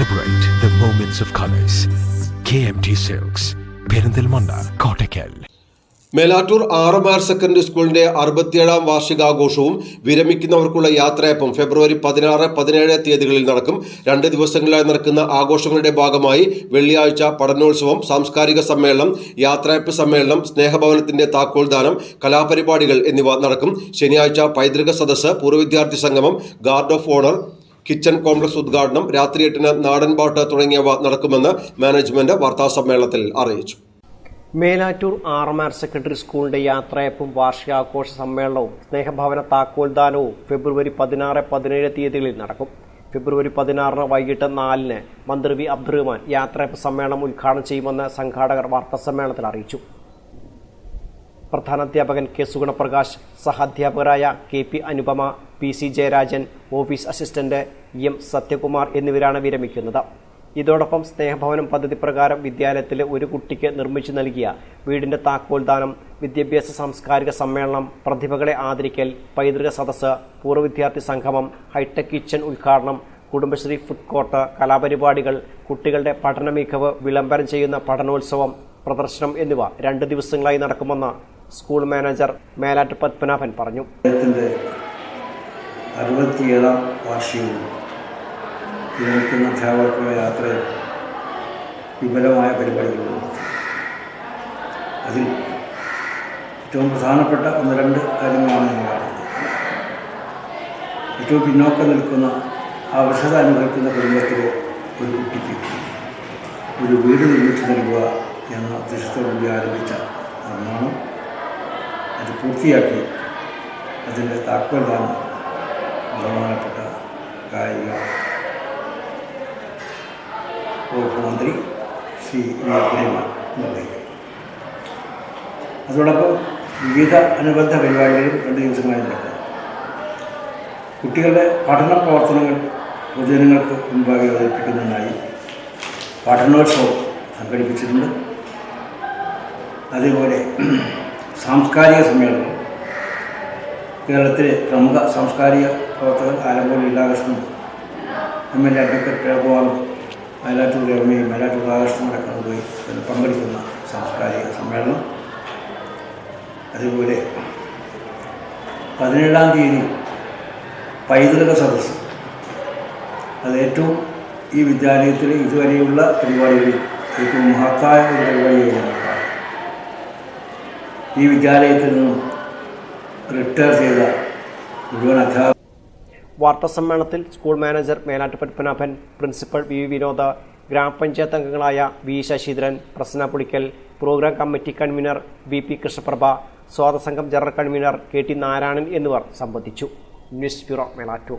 Celebrate the moments of colors. KMT silks Perinthalmanna Kottakkal Melattur ആറ് M R secondary സ്കൂളിന്റെ അറുപത്തിയേഴാം വാർഷികാഘോഷവും വിരമിക്കുന്നവർക്കുള്ള യാത്രയപ്പം ഫെബ്രുവരി പതിനാറ് പതിനേഴ് തീയതികളിൽ നടക്കും. രണ്ട് ദിവസങ്ങളിലായി നടക്കുന്ന ആഘോഷങ്ങളുടെ ഭാഗമായി വെള്ളിയാഴ്ച പഠനോത്സവം സാംസ്കാരിക സമ്മേളനം യാത്രയപ്പ് സമ്മേളനം സ്നേഹഭവനത്തിന്റെ താക്കോൽദാനം കലാപരിപാടികൾ എന്നിവ നടക്കും. ശനിയാഴ്ച പൈതൃക സദസ്സ് പൂർവ വിദ്യാർത്ഥി സംഗമം guard of honour kitchen complex ഉദ്ഘാടനം രാത്രി എട്ടിന് നാടൻപാട്ട് തുടങ്ങിയവ നടക്കുമെന്ന് മാനേജ്മെന്റ് വാർത്താസമ്മേളനത്തിൽ അറിയിച്ചു. മേലാറ്റൂർ ആർമാർ ആർ സെക്കൻഡറി സ്കൂളിന്റെ യാത്രയപ്പും വാർഷികാഘോഷ സമ്മേളനവും സ്നേഹഭവന താക്കോൽദാനവും ഫെബ്രുവരി പതിനാറ് പതിനേഴ് തീയതികളിൽ നടക്കും. ഫെബ്രുവരി പതിനാറിന് വൈകിട്ട് നാലിന് മന്ത്രി വി അബ്ദുറഹ്മാൻ യാത്രയപ്പ് സമ്മേളനം ഉദ്ഘാടനം ചെയ്യുമെന്ന് സംഘാടകർ വാർത്താസമ്മേളനത്തിൽ അറിയിച്ചു. പ്രധാനാധ്യാപകൻ K Sugunaprakash സഹാധ്യാപകരായ K P Anupama P C Jayarajan office assistant M Sathyakumar എന്നിവരാണ് വിരമിക്കുന്നത്. ഇതോടൊപ്പം സ്നേഹഭവനം പദ്ധതി പ്രകാരം വിദ്യാലയത്തിലെ ഒരു കുട്ടിക്ക് നിർമ്മിച്ചു നൽകിയ വീടിന്റെ താക്കോൽ ദാനം വിദ്യാഭ്യാസ സാംസ്കാരിക സമ്മേളനം പ്രതിഭകളെ ആദരിക്കൽ പൈതൃക സദസ്സ് പൂർവ വിദ്യാർത്ഥി സംഗമം ഹൈടെക് കിച്ചൺ ഉദ്ഘാടനം കുടുംബശ്രീ ഫുഡ് കോർട്ട് കലാപരിപാടികൾ കുട്ടികളുടെ പഠന മികവ് വിളംബരം ചെയ്യുന്ന പഠനോത്സവം പ്രദർശനം എന്നിവ രണ്ട് ദിവസങ്ങളായി നടക്കുമെന്ന് സ്കൂൾ മാനേജർ മേലാറ്റ് പത്മനാഭൻ പറഞ്ഞു. അറുപത്തിയേഴാം വാർഷികവും അധ്യാപകർക്കുള്ള യാത്രയിൽ വിപുലമായ പരിപാടികളുണ്ട് അതിൽ ഏറ്റവും പ്രധാനപ്പെട്ട ഒന്ന് രണ്ട് കാര്യങ്ങളാണ് ഞാൻ കാണുന്നത് ഏറ്റവും പിന്നോക്കം നിൽക്കുന്ന അവശത അനുഭവിക്കുന്ന കുടുംബത്തിലെ ഒരു കുട്ടിക്ക് ഒരു വീട് നിർമ്മിച്ചു നൽകുക എന്ന ഉദ്ദേശത്തോടുകൂടി ആരംഭിച്ച നിർമ്മാണം അത് പൂർത്തിയാക്കി. അതിന്റെ താക്കോലാണ് ബഹുമാനപ്പെട്ട കായിക വകുപ്പ് മന്ത്രി ശ്രീ വി അബ്ദുറഹ്മാൻ നിർവഹിക്കും. അതോടൊപ്പം വിവിധ അനുബന്ധ പരിപാടികളും രണ്ട് ദിവസമായി നടക്കും. കുട്ടികളുടെ പഠന പ്രവർത്തനങ്ങൾ പൊതുജനങ്ങൾക്ക് മുൻപാകെ അവതരിപ്പിക്കുന്നതിനായി പഠനോത്സവം സംഘടിപ്പിച്ചിട്ടുണ്ട്. അതേപോലെ സാംസ്കാരിക സമ്മേളനം. കേരളത്തിലെ പ്രമുഖ സാംസ്കാരിക പ്രവർത്തകർ Alankode Leelakrishnan M L A advocate പ്രേമകുമാറും മയിലാറ്റൂർ രമയും മയിലാറ്റൂർ രാധാകൃഷ്ണൻ പോയി പങ്കെടുക്കുന്ന സാംസ്കാരിക സമ്മേളനം. അതുപോലെ പതിനേഴാം തീയതി പൈതൃക സദസ്സ്. അത് ഏറ്റവും ഈ വിദ്യാലയത്തിലെ ഇതുവരെയുള്ള പരിപാടികളിൽ ഏറ്റവും മഹത്തായ ഒരു പരിപാടിയായിരുന്നു. ഈ വിദ്യാലയത്തിൽ നിന്നും റിട്ടയർ ചെയ്ത മുഴുവൻ അധ്യാപക വാർത്താ സമ്മേളനത്തിൽ school manager Melattu Padmanabhan principal V Vinoda ഗ്രാമപഞ്ചായത്ത് അംഗങ്ങളായ V Sasheendran Prasanna Pulikkal programme committee convener V P Krishnaprabha സ്വാതസംഘം general convener K T Narayanan എന്നിവർ സംബന്ധിച്ചു. News bureau Melattur.